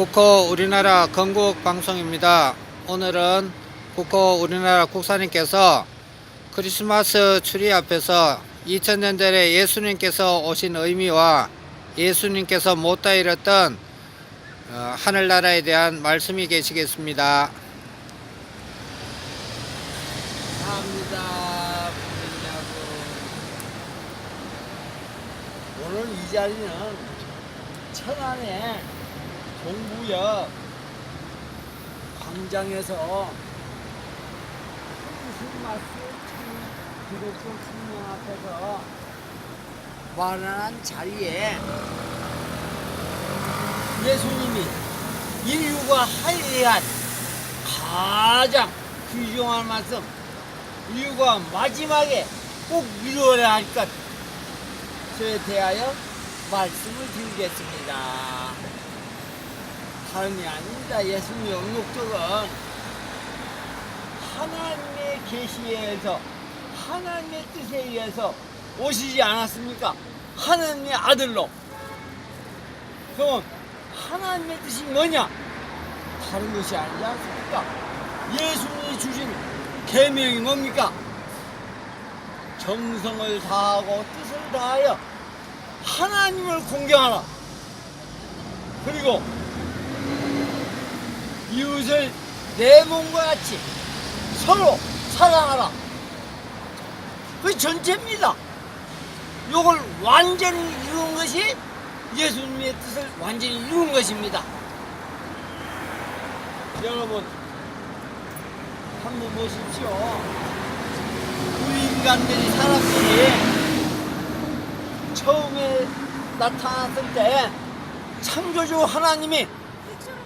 국호 우리나라 건국 방송입니다. 오늘은 국호 우리나라 국사님께서 크리스마스 추리 앞에서 2000년대에 예수님께서 오신 의미와 예수님께서 못다 이뤘던 어, 하늘나라에 대한 말씀이 계시겠습니다. 감사합니다. 오늘 이 자리는 천안의 동부역 광장에서. 크리스마스 기독교 성명 앞에서 마련한 자리에 예수님이 인류가 하여야 할 가장 귀중한 말씀 인류가 마지막에 꼭 이루어야 할 것에 대하여 말씀을 드리겠습니다. 다름이 아닙니다. 예수님의 목적은 하나님의 계시에 의해서 하나님의 뜻에 의해서 오시지 않았습니까? 하나님의 아들로. 그럼 하나님의 뜻이 뭐냐? 다른 것이 아니지 않습니까? 예수님이 주신 계명이 뭡니까? 정성을 다하고 뜻을 다하여 하나님을 공경하라. 그리고 이웃을 내 몸과 같이 서로 사랑하라. 그 전체입니다. 이걸 완전히 이룬 것이 예수님의 뜻을 완전히 이룬 것입니다. 여러분, 한번 보십시오. 우리 인간들이, 사람들이 처음에 나타났을 때 창조주 하나님이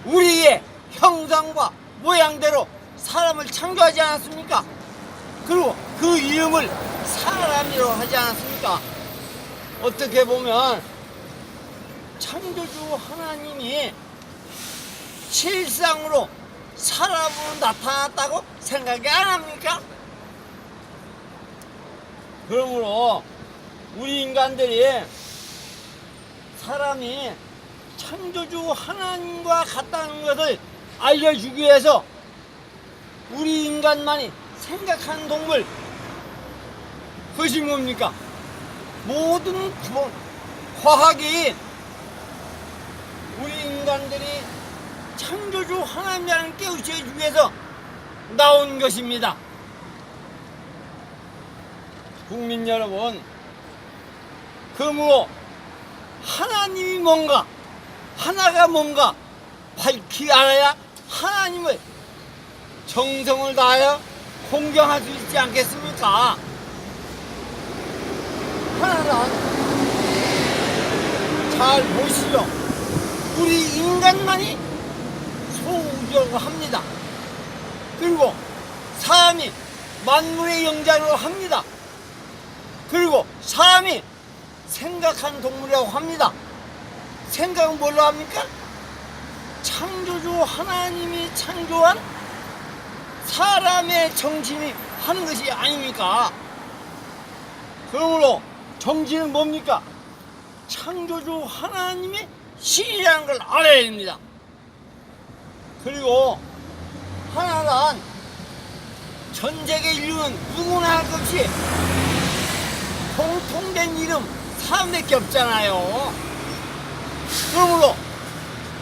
우리의 형상과 모양대로 사람을 창조하지 않았습니까? 그리고 그 이름을 사람이라고 하지 않았습니까? 어떻게 보면 창조주 하나님이 실상으로 사람으로 나타났다고 생각이 안 합니까? 그러므로 우리 인간들이 사람이 창조주 하나님과 같다는 것을 알려주기 위해서 우리 인간만이 생각하는 동물 그것이 뭡니까? 모든 구- 과학이 우리 인간들이 창조주 하나님이라는 깨우쳐주기 위해서 나온 것입니다. 국민 여러분, 그러므로 하나님이 뭔가, 하나가 뭔가 밝히 알아야 하나님을 정성을 다하여 공경할 수 있지 않겠습니까? 하나는 잘 보시죠. 우리 인간만이 소우주라고 합니다. 그리고 사람이 만물의 영자로 합니다. 그리고 사람이 생각한 동물이라고 합니다. 생각은 뭘로 합니까? 창조주 하나님이 창조한 사람의 정신이 하는 것이 아닙니까? 그러므로 정신은 뭡니까? 창조주 하나님의 신이라는 걸 알아야 됩니다. 그리고 하나란 전 세계 인류는 누구나 할것 없이 공통된 이름 사람밖에 없잖아요. 그러므로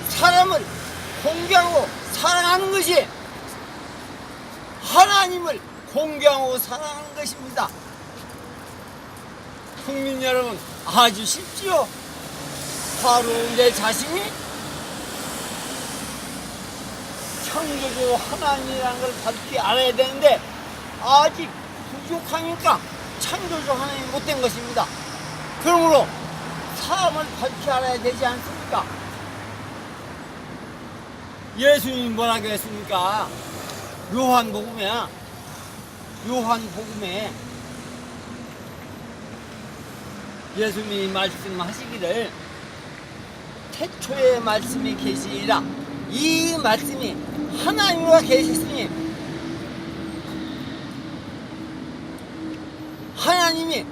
사람을 공경하고 사랑하는 것이 하나님을 공경하고 사랑하는 것입니다. 국민 여러분 아주 쉽지요. 바로 내 자신이 창조주 하나님이라는 걸 밝히 알아야 되는데 아직 부족하니까 창조주 하나님이 못된 것입니다. 그러므로 사람을 밝히 알아야 되지 않습니까? 예수님이 뭐라고 했습니까? 요한복음에 요한복음에 예수님이 말씀하시기를 태초에 말씀이 계시리라 이 말씀이 하나님과 계셨으니 하나님이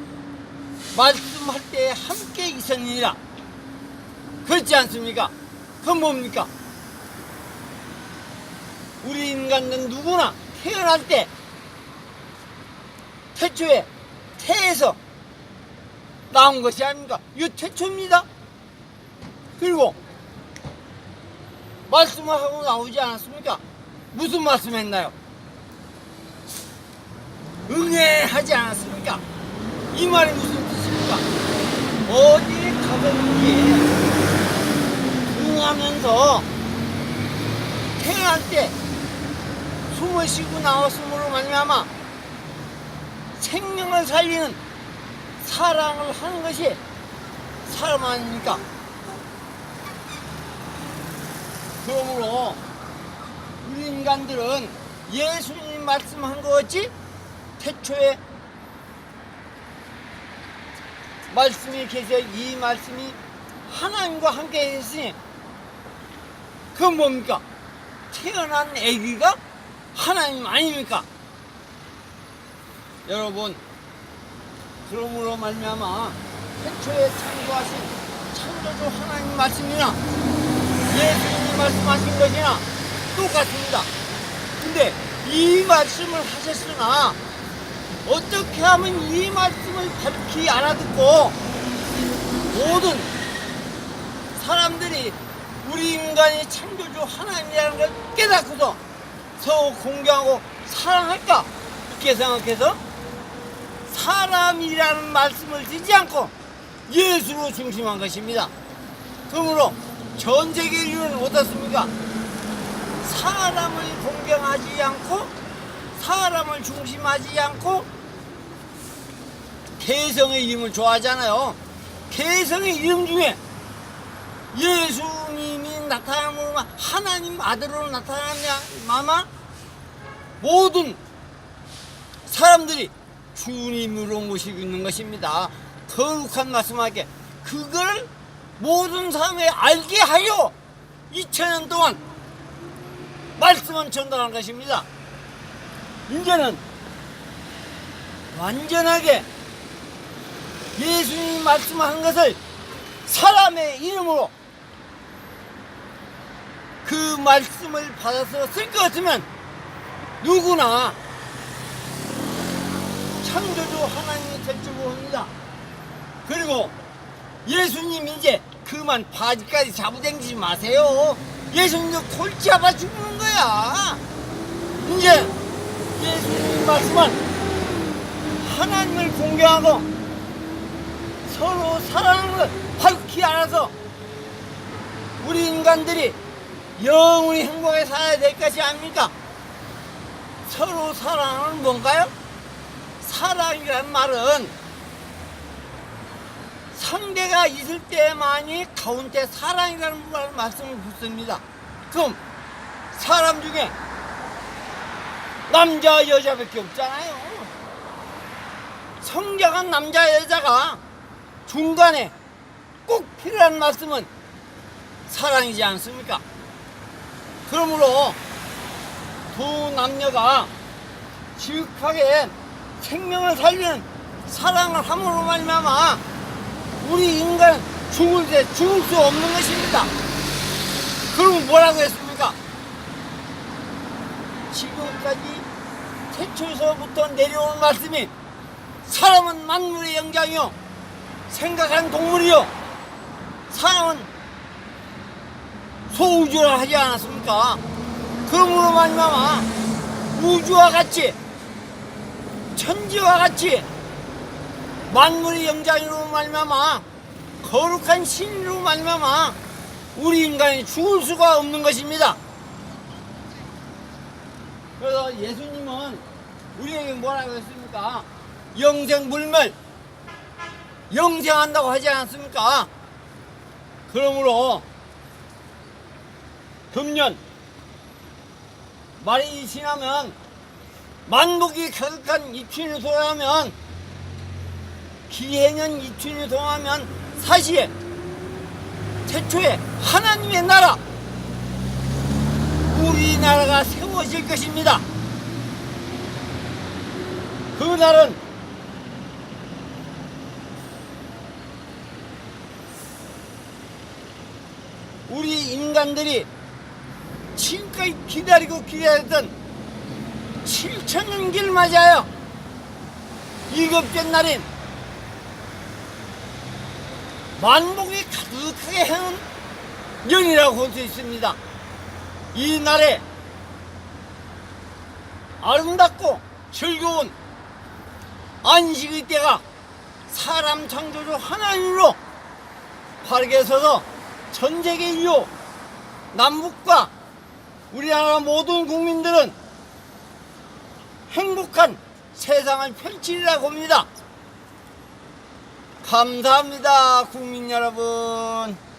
말씀할 때 함께 있었느니라. 그렇지 않습니까? 그건 뭡니까? 인간은 누구나 태어날 때 태초에 태에서 나온 것이 아닙니까? 이거 태초입니다. 그리고 말씀을 하고 나오지 않았습니까? 무슨 말씀 했나요? 응애하지 않았습니까? 이 말이 무슨 뜻입니까? 어디에 가든지 응하면서 태어날 때 숨을 쉬고 나왔음으로 말미암아 생명을 살리는 사랑을 하는 것이 사람 아닙니까? 그러므로 우리 인간들은 예수님 말씀한 것 같이 태초에 말씀이 계셔 이 말씀이 하나님과 함께 했으니 그건 뭡니까? 태어난 아기가 하나님 아닙니까? 여러분 그러므로 말미암아 태초에 창조하신 창조주 하나님 말씀이나 예수님이 말씀하신 것이나 똑같습니다. 근데 이 말씀을 하셨으나 어떻게 하면 이 말씀을 밝히 알아듣고 모든 사람들이 우리 인간이 창조주 하나님이라는 걸 깨닫고서 서로 공경하고 사랑할까? 이렇게 생각해서 사람이라는 말씀을 듣지 않고 예수로 중심한 것입니다. 그러므로 전 세계 인류는 어떻습니까? 사람을 공경하지 않고 사람을 중심하지 않고 개성의 이름을 좋아하잖아요. 개성의 이름 중에 예수님이 나타남으로 하나님 아들로 나타나냐 마마 모든 사람들이 주님으로 모시고 있는 것입니다. 거룩한 말씀하게 그걸 모든 사람이 알게 하여 2000년 동안 말씀은 전달한 것입니다. 이제는 완전하게 예수님이 말씀한 것을 사람의 이름으로 그 말씀을 받아서 쓸 것 같으면 누구나 창조주 하나님이 될 줄 모릅니다. 그리고 예수님 이제 그만 바지까지 잡아당기지 마세요. 예수님도 골치 아파 죽는 거야. 이제 예수님 말씀은 하나님을 공경하고 서로 걸 밝히 알아서 우리 인간들이 영원히 행복하게 살아야 될 것이 아닙니까? 서로 사랑은 뭔가요? 사랑이란 말은 상대가 있을 때만이 가운데 사랑이라는 말- 말씀을 붙습니다. 그럼 사람 중에 남자 여자밖에 없잖아요. 성장한 남자 여자가 중간에 꼭 필요한 말씀은 사랑이지 않습니까? 그러므로 두 남녀가 지극하게 생명을 살리는 사랑을 함으로 말미암아 우리 인간 죽을 때 죽을 수 없는 것입니다. 그럼 뭐라고 했습니까? 지금까지 태초에서부터 내려온 말씀이 사람은 만물의 영장이요 생각한 동물이요 사람은 소우주라 하지 않았습니까? 그러므로 말미암아 우주와 같이 천지와 같이 만물의 영장으로 말미암아 거룩한 신으로 말미암아 우리 인간이 죽을 수가 없는 것입니다. 그래서 예수님은 우리에게 뭐라고 했습니까? 영생 불멸 영생한다고 하지 않았습니까? 그러므로 금년 말이 지나면 만복이 가득한 이춘이 돌아오면 기해년 이춘이 돌아오면 사시에 태초에 하나님의 나라 우리나라가 세워질 것입니다. 그 날은 우리 인간들이 지금까지 기다리고 기다렸던 7천년기를 맞아요. 일곱째 날인 만복이 가득하게 해는 년이라고 볼수 있습니다. 이 날에 아름답고 즐거운 안식의 때가 사람 창조주 하나님으로 바르게 서서 전 세계 인류 남북과 우리나라 모든 국민들은 행복한 세상을 펼치리라고 봅니다. 감사합니다, 국민 여러분.